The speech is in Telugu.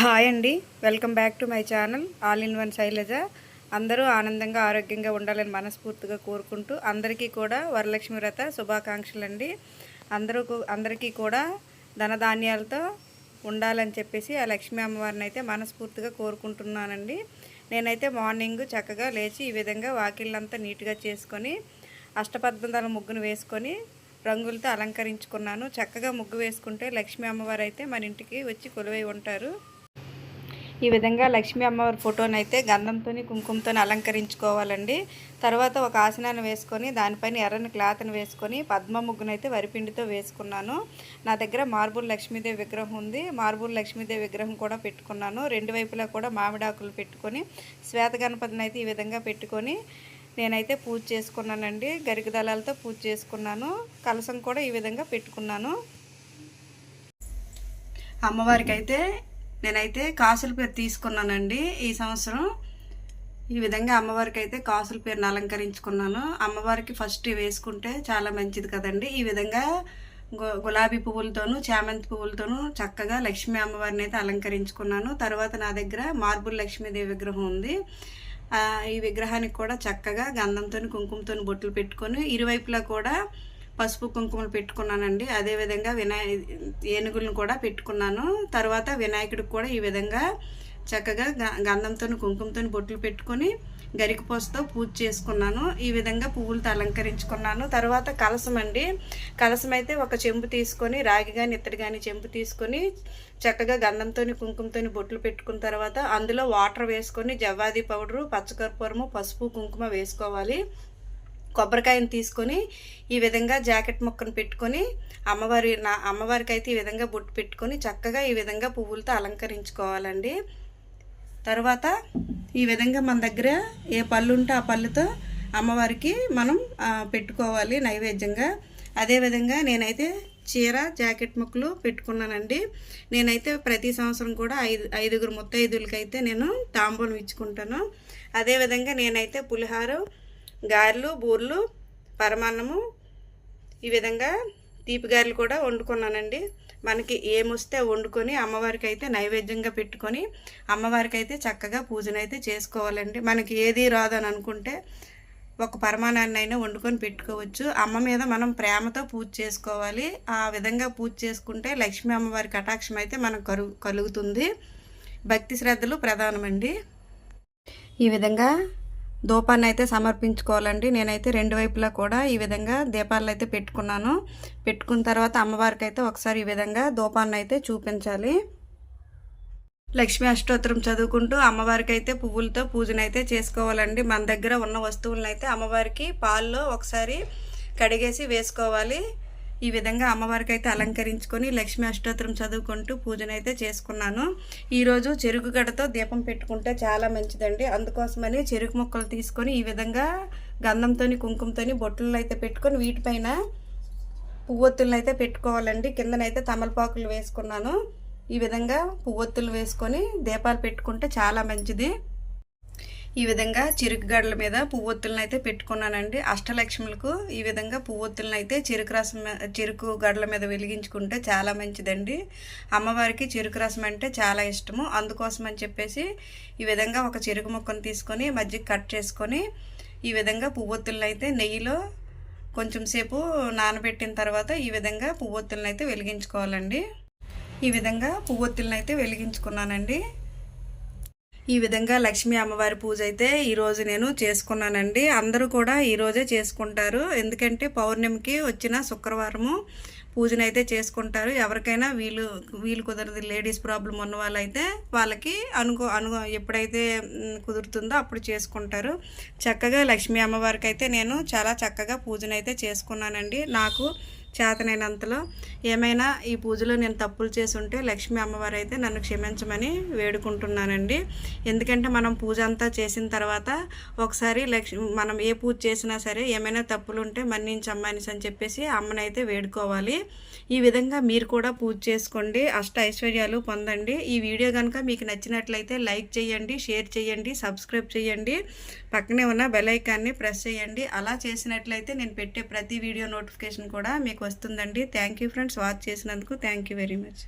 హాయ్ అండి. Welcome back to my channel. All in one Shailaja. అందరూ ఆనందంగా ఆరోగ్యంగా ఉండాలని మనస్ఫూర్తిగా కోరుకుంటూ అందరికీ కూడా వరలక్ష్మి వ్రత శుభాకాంక్షలు అండి అందరూ అందరికీ కూడా ధనధాన్యాలతో ఉండాలని చెప్పేసి ఆ లక్ష్మీ అమ్మవారిని అయితే మనస్ఫూర్తిగా కోరుకుంటున్నానండి. నేనైతే మార్నింగ్ చక్కగా లేచి ఈ విధంగా వాకిళ్ళంతా నీట్గా చేసుకొని అష్టపద్మతాల ముగ్గును వేసుకొని రంగులతో అలంకరించుకున్నాను. చక్కగా ముగ్గు వేసుకుంటే లక్ష్మీ అమ్మవారు అయితే మన ఇంటికి వచ్చి కొలువై ఉంటారు. ఈ విధంగా లక్ష్మీ అమ్మవారి ఫోటోని అయితే గంధంతో కుంకుమతో అలంకరించుకోవాలండి. తర్వాత ఒక ఆసనాన్ని వేసుకొని దానిపైన ఎర్రని క్లాత్ని వేసుకొని పద్మ ముగ్గును అయితే వరిపిండితో వేసుకున్నాను. నా దగ్గర మార్బుల్ లక్ష్మీదేవి విగ్రహం ఉంది. మార్బుల్ లక్ష్మీదేవి విగ్రహం కూడా పెట్టుకున్నాను. రెండు వైపులా కూడా మామిడాకులు పెట్టుకొని శ్వేత గణపతిని అయితే ఈ విధంగా పెట్టుకొని నేనైతే పూజ చేసుకున్నానండి. గరిక దళాలతో పూజ చేసుకున్నాను. కలసం కూడా ఈ విధంగా పెట్టుకున్నాను. అమ్మవారికి అయితే నేనైతే కాసుల పేరు తీసుకున్నానండి ఈ సంవత్సరం. ఈ విధంగా అమ్మవారికి అయితే కాసుల పేరును అలంకరించుకున్నాను. అమ్మవారికి ఫస్ట్ వేసుకుంటే చాలా మంచిది కదండి. ఈ విధంగా గులాబీ పువ్వులతోనూ చామంతి పువ్వులతోనూ చక్కగా లక్ష్మీ అమ్మవారిని అయితే అలంకరించుకున్నాను. తర్వాత నా దగ్గర మార్బుల్ లక్ష్మీదేవి విగ్రహం ఉంది. ఈ విగ్రహానికి కూడా చక్కగా గంధంతో కుంకుమతో బొట్లు పెట్టుకొని ఇరువైపులా కూడా పసుపు కుంకుమలు పెట్టుకున్నానండి. అదేవిధంగా వినాయ ఏనుగులను కూడా పెట్టుకున్నాను. తర్వాత వినాయకుడికి కూడా ఈ విధంగా చక్కగా గంధంతో కుంకుమతో బొట్లు పెట్టుకొని గరికపోసతో పూజ చేసుకున్నాను. ఈ విధంగా పువ్వులతో అలంకరించుకున్నాను. తర్వాత కలసం అండి. కలసం అయితే ఒక చెంబు తీసుకొని రాగి కానీ ఇత్తడి కానీ చెంబు తీసుకొని చక్కగా గంధంతో కుంకుమతో బొట్లు పెట్టుకున్న తర్వాత అందులో వాటర్ వేసుకొని జవ్వాది పౌడరు పచ్చకర్పూరము పసుపు కుంకుమ వేసుకోవాలి. కొబ్బరికాయను తీసుకొని ఈ విధంగా జాకెట్ మొక్కను పెట్టుకొని అమ్మవారి నా అమ్మవారికి అయితే ఈ విధంగా బొట్టు పెట్టుకొని చక్కగా ఈ విధంగా పువ్వులతో అలంకరించుకోవాలండి. తర్వాత ఈ విధంగా మన దగ్గర ఏ పళ్ళు ఉంటే ఆ పళ్ళుతో అమ్మవారికి మనం పెట్టుకోవాలి నైవేద్యంగా. అదేవిధంగా నేనైతే చీర జాకెట్ ముక్కలు పెట్టుకున్నానండి. నేనైతే ప్రతి సంవత్సరం కూడా ఐదు ఐదుగురు ముత్తైదులకైతే నేను తాంబూలం ఇచ్చుకుంటాను. అదేవిధంగా నేనైతే పులిహారం గారెలు బూర్లు పరమాన్నము. ఈ విధంగా తీపి గారెలు కూడా వండుకున్నానండి. మనకి ఏమొస్తే వండుకొని అమ్మవారికి అయితే నైవేద్యంగా పెట్టుకొని అమ్మవారికి అయితే చక్కగా పూజనైతే చేసుకోవాలండి. మనకి ఏది రాదని అనుకుంటే ఒక పరమానాన్నైనా వండుకొని పెట్టుకోవచ్చు. అమ్మ మీద మనం ప్రేమతో పూజ చేసుకోవాలి. ఆ విధంగా పూజ చేసుకుంటే లక్ష్మీ అమ్మవారి కటాక్షం అయితే మనకు కలుగుతుంది. భక్తి శ్రద్ధలు ప్రధానమండి. ఈ విధంగా దూపాన్ని అయితే సమర్పించుకోవాలండి. నేనైతే రెండు వైపులా కూడా ఈ విధంగా దీపాలను అయితే పెట్టుకున్నాను. పెట్టుకున్న తర్వాత అమ్మవారికి అయితే ఒకసారి ఈ విధంగా దూపాన్ని అయితే చూపించాలి. లక్ష్మీ అష్టోత్తరం చదువుకుంటూ అమ్మవారికి అయితే పువ్వులతో పూజనైతే చేసుకోవాలండి. మన దగ్గర ఉన్న వస్తువులను అయితే అమ్మవారికి పాల్లో ఒకసారి కడిగేసి వేసుకోవాలి. ఈ విధంగా అమ్మవారికి అయితే అలంకరించుకొని లక్ష్మీ అష్టోత్తరం చదువుకుంటూ పూజనైతే చేసుకున్నాను. ఈరోజు చెరుకు గడతో దీపం పెట్టుకుంటే చాలా మంచిదండి. అందుకోసమని చెరుకు మొక్కలు తీసుకొని ఈ విధంగా గంధంతో కుంకుమతో బొట్టలు అయితే పెట్టుకొని వీటిపైన పువ్వొత్తులను అయితే పెట్టుకోవాలండి. కిందనైతే తమలపాకులు వేసుకున్నాను. ఈ విధంగా పువ్వొత్తులు వేసుకొని దీపాలు పెట్టుకుంటే చాలా మంచిది. ఈ విధంగా చెరుకు గడల మీద పువ్వొత్తులను అయితే పెట్టుకున్నానండి. అష్టలక్ష్ములకు ఈ విధంగా పువ్వొత్తులను అయితే చెరుకు రసం చెరుకు గడల మీద వెలిగించుకుంటే చాలా మంచిదండి. అమ్మవారికి చెరుకు రసం అంటే చాలా ఇష్టము. అందుకోసం అని చెప్పేసి ఈ విధంగా ఒక చెరుకు ముక్కను తీసుకొని మధ్యకి కట్ చేసుకొని ఈ విధంగా పువ్వొత్తులను అయితే నెయ్యిలో కొంచెం సేపు నానబెట్టిన తర్వాత ఈ విధంగా పువ్వొత్తులను అయితే వెలిగించుకోవాలండి. ఈ విధంగా పువ్వొత్తులను అయితే వెలిగించుకున్నానండి. ఈ విధంగా లక్ష్మీ అమ్మవారి పూజ అయితే ఈరోజు నేను చేసుకున్నానండి. అందరూ కూడా ఈరోజే చేసుకుంటారు. ఎందుకంటే పౌర్ణమికి వచ్చిన శుక్రవారము పూజనైతే చేసుకుంటారు. ఎవరికైనా వీలు వీలు కుదరదు. లేడీస్ ప్రాబ్లం ఉన్న వాళ్ళైతే వాళ్ళకి అనుకో అను ఎప్పుడైతే కుదురుతుందో అప్పుడు చేసుకుంటారు. చక్కగా లక్ష్మీ అమ్మవారికి అయితే నేను చాలా చక్కగా పూజనైతే చేసుకున్నానండి. నాకు చేతనైనంతలో ఏమైనా ఈ పూజలో నేను తప్పులు చేసి ఉంటే లక్ష్మీ అమ్మవారు అయితే నన్ను క్షమించమని వేడుకుంటున్నానండి. ఎందుకంటే మనం పూజ అంతా చేసిన తర్వాత ఒకసారి లక్ష్మి మనం ఏ పూజ చేసినా సరే ఏమైనా తప్పులు ఉంటే మన్నించమ్మనిసి అని చెప్పేసి అమ్మనైతే వేడుకోవాలి. ఈ విధంగా మీరు కూడా పూజ చేసుకోండి అష్ట ఐశ్వర్యాలు పొందండి. ఈ వీడియో కనుక మీకు నచ్చినట్లయితే లైక్ చేయండి షేర్ చేయండి సబ్స్క్రైబ్ చేయండి. పక్కనే ఉన్న బెలైకాన్ని ప్రెస్ చేయండి. అలా చేసినట్లయితే నేను పెట్టే ప్రతి వీడియో నోటిఫికేషన్ కూడా మీకు వస్తుందండి. థ్యాంక్ యూ ఫ్రెండ్స్ వాచ్ చేసినందుకు థ్యాంక్ యూ వెరీ మచ్